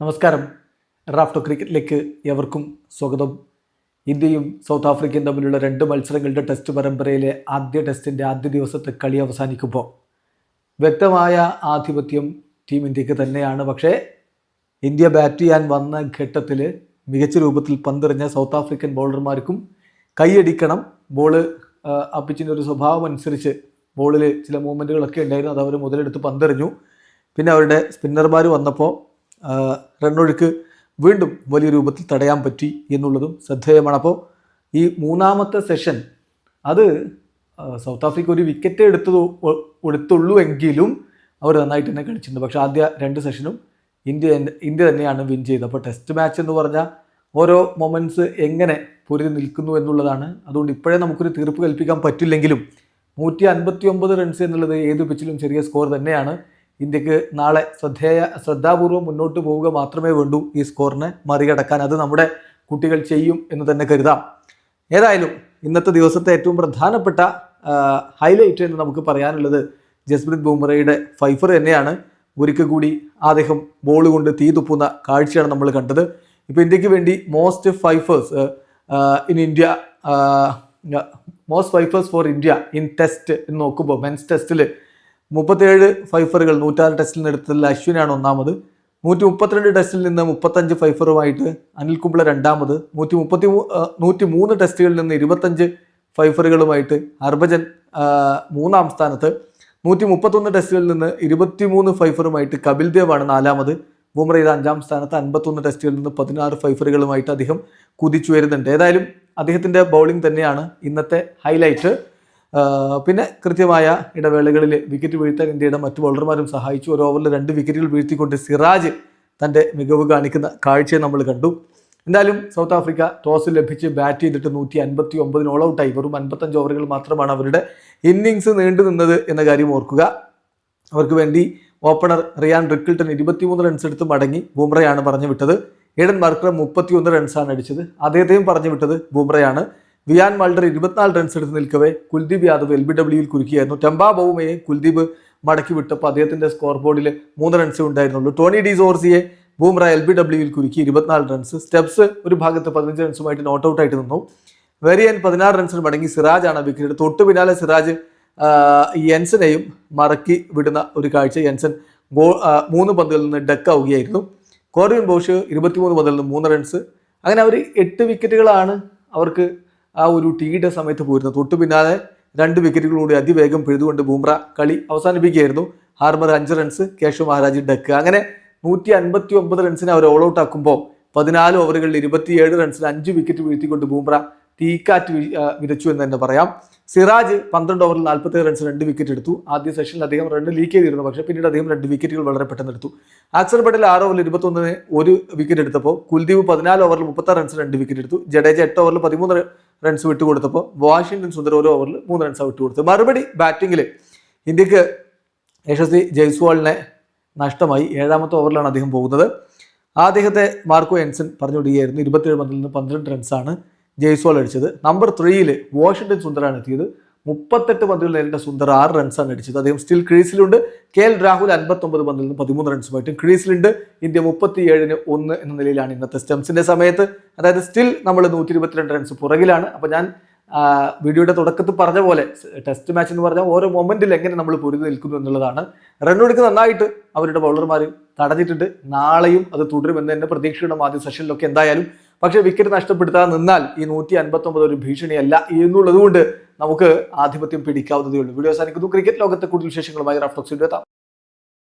നമസ്കാരം. റാഫ്റ്റോ ക്രിക്കറ്റിലേക്ക് എവർക്കും സ്വാഗതം. ഇന്ത്യയും സൗത്ത് ആഫ്രിക്കയും തമ്മിലുള്ള രണ്ട് മത്സരങ്ങളുടെ ടെസ്റ്റ് പരമ്പരയിലെ ആദ്യ ടെസ്റ്റിന്റെ ആദ്യ ദിവസത്തെ കളി അവസാനിക്കുമ്പോൾ വ്യക്തമായ ആധിപത്യം ടീം ഇന്ത്യയ്ക്ക് തന്നെയാണ്. പക്ഷേ ഇന്ത്യ ബാറ്റ് ചെയ്യാൻ വന്ന ഘട്ടത്തിൽ മികച്ച രൂപത്തിൽ പന്തെറിഞ്ഞ സൗത്ത് ആഫ്രിക്കൻ ബൗളർമാർക്കും കൈയടിക്കണം. ബോൾ അപ്പിച്ചിന്റെ ഒരു സ്വഭാവം അനുസരിച്ച് ബോളിൽ ചില മൂവ്മെന്റുകളൊക്കെ ഉണ്ടായിരുന്നു. അത് അവർ മുതലെടുത്ത് പന്തെറിഞ്ഞു. പിന്നെ അവരുടെ സ്പിന്നർമാർ വന്നപ്പോൾ റണ്ണൊഴുക്ക് വീണ്ടും വലിയ രൂപത്തിൽ തടയാൻ പറ്റി എന്നുള്ളതും ശ്രദ്ധേയമാണ്. അപ്പോൾ ഈ മൂന്നാമത്തെ സെഷൻ അത് സൗത്ത് ആഫ്രിക്ക ഒരു വിക്കറ്റ് എടുത്തത് എടുത്തുള്ളൂ എങ്കിലും അവർ നന്നായിട്ട് തന്നെ കളിച്ചിട്ടുണ്ട്. പക്ഷേ ആദ്യ രണ്ട് സെഷനും ഇന്ത്യ ഇന്ത്യ തന്നെയാണ് വിൻ ചെയ്തത്. അപ്പോൾ ടെസ്റ്റ് മാച്ച് എന്ന് പറഞ്ഞാൽ ഓരോ മൊമെന്റ്സ് എങ്ങനെ പൊരുതി നിൽക്കുന്നു എന്നുള്ളതാണ്. അതുകൊണ്ട് ഇപ്പോഴേ നമുക്കൊരു തീർപ്പ് കൽപ്പിക്കാൻ പറ്റില്ലെങ്കിലും നൂറ്റി അൻപത്തി ഒമ്പത് റൺസ് എന്നുള്ളത് ഏത് പിച്ചിലും ചെറിയ സ്കോർ തന്നെയാണ്. ഇന്ത്യയ്ക്ക് നാളെ ശ്രദ്ധേയ ശ്രദ്ധാപൂർവം മുന്നോട്ട് പോവുക മാത്രമേ വേണ്ടൂ ഈ സ്കോറിനെ മറികടക്കാൻ. അത് നമ്മുടെ കുട്ടികൾ ചെയ്യും എന്ന് തന്നെ കരുതാം. ഏതായാലും ഇന്നത്തെ ദിവസത്തെ ഏറ്റവും പ്രധാനപ്പെട്ട ഹൈലൈറ്റ് എന്ന് നമുക്ക് പറയാനുള്ളത് ജസ്പ്രീത് ബുംറയുടെ ഫൈഫർ തന്നെയാണ്. ഒരിക്കൽ കൂടി അദ്ദേഹം ബോൾ കൊണ്ട് തീ തുപ്പുന്ന കാഴ്ചയാണ് നമ്മൾ കണ്ടത്. ഇപ്പോൾ ഇന്ത്യയ്ക്ക് വേണ്ടി most fifers in India most fifers for India in test എന്ന് നോക്കുമ്പോൾ മെൻസ് ടെസ്റ്റിൽ മുപ്പത്തേഴ് ഫൈഫറുകൾ നൂറ്റാറ് ടെസ്റ്റിൽ നിന്ന് എടുത്തതിൽ അശ്വിനാണ് ഒന്നാമത്. നൂറ്റി മുപ്പത്തിരണ്ട് ടെസ്റ്റിൽ നിന്ന് മുപ്പത്തഞ്ച് ഫൈഫറുമായിട്ട് അനിൽ കുംബ്ല രണ്ടാമത്. നൂറ്റി മുപ്പത്തി നൂറ്റി മൂന്ന് ടെസ്റ്റുകളിൽ നിന്ന് ഇരുപത്തഞ്ച് ഫൈഫറുകളുമായിട്ട് ഹർഭജൻ മൂന്നാം സ്ഥാനത്ത്. നൂറ്റി മുപ്പത്തൊന്ന് ടെസ്റ്റുകളിൽ നിന്ന് ഇരുപത്തിമൂന്ന് ഫൈഫറുമായിട്ട് കപിൽ ദേവാണ് നാലാമത്. ബുംറ ഇത് അഞ്ചാം സ്ഥാനത്ത് അൻപത്തൊന്ന് ടെസ്റ്റുകളിൽ നിന്ന് പതിനാറ് ഫൈഫറുകളുമായിട്ട് അദ്ദേഹം കുതിച്ചു വരുന്നുണ്ട് ഏതായാലും അദ്ദേഹത്തിന്റെ ബൗളിംഗ് തന്നെയാണ് ഇന്നത്തെ ഹൈലൈറ്റ്. പിന്നെ കൃത്യമായ ഇടവേളകളിൽ വിക്കറ്റ് വീഴ്ത്താൻ ഇന്ത്യയുടെ മറ്റു ബൗളർമാരും സഹായിച്ചു. ഒരു ഓവറിൽ രണ്ട് വിക്കറ്റുകൾ വീഴ്ത്തിക്കൊണ്ട് സിറാജ് തന്റെ മികവ് കാണിക്കുന്ന കാഴ്ചയെ നമ്മൾ കണ്ടു. എന്തായാലും സൗത്ത് ആഫ്രിക്ക ടോസ് ലഭിച്ച് ബാറ്റ് ചെയ്തിട്ട് നൂറ്റി അൻപത്തി ഒമ്പതിന് ഓൾ ഔട്ടായി വെറും അൻപത്തഞ്ച് ഓവറുകൾ മാത്രമാണ് അവരുടെ ഇന്നിങ്സ് നീണ്ടു നിന്നത് എന്ന കാര്യം ഓർക്കുക. അവർക്ക് വേണ്ടി ഓപ്പണർ റിയാൻ റിക്കിൾട്ടൺ ഇരുപത്തിമൂന്ന് റൺസ് എടുത്ത് മടങ്ങി ബുംറയാണ് പറഞ്ഞു വിട്ടത് ഏഡൻ മാർക്കർ മുപ്പത്തിയൊന്ന് റൺസാണ് അടിച്ചത്. അദ്ദേഹത്തെയും പറഞ്ഞു വിട്ടത് ബുംറയാണ്. വിയാൻ മൾഡർ ഇരുപത്തിനാല് റൺസ് എടുത്ത് നിൽക്കവേ കുൽദീപ് യാദവ് എൽ ബി ഡബ്ല്യുയിൽ കുരുക്കിയായിരുന്നു. ടെമ്പാ ബൗമയെ കുൽദീപ് മടക്കി വിട്ടപ്പോൾ അദ്ദേഹത്തിന്റെ സ്കോർ ബോർഡിൽ മൂന്ന് റൺസ് ഉണ്ടായിരുന്നുള്ളൂ. ടോണി ഡി സോർസിയെ ബൂംറ എൽ ബി ഡബ്ല്യുയിൽ കുരുക്കി ഇരുപത്തിനാല് റൺസ് സ്റ്റെപ്സ് ഒരു ഭാഗത്ത് പതിനഞ്ച് റൺസുമായിട്ട് നോട്ട് ഔട്ട് ആയിട്ട് നിന്നു. വെരിയൻ പതിനാറ് റൺസിന് മടങ്ങി സിറാജ് ആണ് വിക്കറ്റ്. തൊട്ടു പിന്നാലെ സിറാജ് യൻസനെയും മറക്കി വിടുന്ന ഒരു കാഴ്ച. യെൻസൻ ഗോ മൂന്ന് പന്തുകളിൽ നിന്ന് ഡക്ക് ആവുകയായിരുന്നു. കോർവിൻ ബോഷ് ഇരുപത്തിമൂന്ന് പന്തിൽ നിന്ന് മൂന്ന് റൺസ് അങ്ങനെ അവർ എട്ട് വിക്കറ്റുകളാണ് അവർക്ക് ആ ഒരു ടീയുടെ സമയത്ത് പോയിരുന്നു. തൊട്ടു പിന്നാലെ രണ്ട് വിക്കറ്റുകളൂടെ അതിവേഗം പിഴുതുകൊണ്ട് ബൂംറ കളി അവസാനിപ്പിക്കുകയായിരുന്നു. ഹാർമർ അഞ്ച് റൺസ് കേശവ് മഹാരാജ് ഡക്ക് അങ്ങനെ നൂറ്റി അൻപത്തി ഒമ്പത് റൺസിന് അവർ ഓൾ ഔട്ട് ആക്കുമ്പോൾ പതിനാല് ഓവറുകളിൽ ഇരുപത്തിയേഴ് റൺസിന് അഞ്ച് വിക്കറ്റ് വീഴ്ത്തിക്കൊണ്ട് ബൂംറ തീക്കാറ്റ് വിതച്ചു എന്ന് തന്നെ പറയാം. സിറാജ് പന്ത്രണ്ട് ഓവറിൽ നാൽപ്പത്തേഴ് റൺസ് രണ്ട് വിക്കറ്റ് എടുത്തു. ആദ്യ സെഷനിൽ അദ്ദേഹം രണ്ട് ലീക്ക് ചെയ്തിരുന്നു. പക്ഷേ പിന്നീട് അദ്ദേഹം രണ്ട് വിക്കറ്റുകൾ വളരെ പെട്ടെന്ന് എടുത്തു. അക്സർ പട്ടേൽ ആറ് ഓവറിൽ ഇരുപത്തൊന്നിന് ഒരു വിക്കറ്റ് എടുത്തപ്പോൾ കുൽദീപ് പതിനാല് ഓവറിൽ മുപ്പത്താറ് റൺസ് രണ്ട് വിക്കറ്റ് എടുത്തു. ജഡേജ എട്ട് ഓവറിൽ പതിമൂന്ന് റൺസ് വിട്ടു കൊടുത്തപ്പോൾ വാഷിംഗ്ടൺ സുന്ദർ ഒരു ഓവറിൽ മൂന്ന് റൺസ് വിട്ടു കൊടുത്തു. മറുപടി ബാറ്റിങ്ങിൽ ഇന്ത്യയ്ക്ക് യശസ്വി ജയ്സ്വാളിനെ നഷ്ടമായി. ഏഴാമത്തെ ഓവറിലാണ് അദ്ദേഹം പോകുന്നത്. അദ്ദേഹത്തെ മാർക്കോ എൻസൺ പറഞ്ഞു ഇരുപത്തിയേഴ് പന്തിൽ നിന്ന് പന്ത്രണ്ട് റൺസാണ് ജയ്സ്വാൾ അടിച്ചത്. നമ്പർ ത്രീയിൽ വാഷിംഗ്ടൺ സുന്ദറാണ് എത്തിയത്. മുപ്പത്തെട്ട് പന്തുകൾ നേരിട്ട സുന്ദർ ആറ് റൺസാണ് അടിച്ചത്. അദ്ദേഹം സ്റ്റിൽ ക്രീസിലുണ്ട്. കെ എൽ രാഹുൽ അൻപത്തൊമ്പത് പന്തിൽ നിന്ന് പതിമൂന്ന് റൺസുമായിട്ടും ക്രീസിലുണ്ട്. ഇന്ത്യ മുപ്പത്തിയേഴിന് ഒന്ന് എന്ന നിലയിലാണ് ഇന്നത്തെ സ്റ്റംസിന്റെ സമയത്ത്. അതായത് സ്റ്റിൽ നമ്മൾ നൂറ്റി ഇരുപത്തിരണ്ട് റൺസ് പുറകിലാണ്. അപ്പോൾ ഞാൻ വീഡിയോയുടെ തുടക്കത്തിൽ പറഞ്ഞ പോലെ ടെസ്റ്റ് മാച്ച് എന്ന് പറഞ്ഞാൽ ഓരോ മൊമെന്റിൽ എങ്ങനെ നമ്മൾ പൊരുതി നിൽക്കുന്നു എന്നുള്ളതാണ്. റണ്ണെടുക്ക് നന്നായിട്ട് അവരുടെ ബൗളർമാർ തടഞ്ഞിട്ടുണ്ട്. നാളെയും അത് തുടരുമെന്ന് തന്നെ പ്രതീക്ഷയുടെ ആദ്യ സെഷനിലൊക്കെ എന്തായാലും. പക്ഷേ വിക്കറ്റ് നഷ്ടപ്പെടുത്താതെ നിന്നാൽ ഈ നൂറ്റി അൻപത്തൊമ്പത് ഒരു ഭീഷണിയല്ല എന്നുള്ളത് കൊണ്ട് നമുക്ക് ആധിപത്യം പിടിക്കാവുന്നതേ ഉള്ളൂ വീഡിയോ അവസാനിക്കുന്നു. ക്രിക്കറ്റ് ലോകത്തെ കൂടുതൽ വിശേഷങ്ങളുമായി റാഫ്റ്റോക്സിന്റെ എത്താം.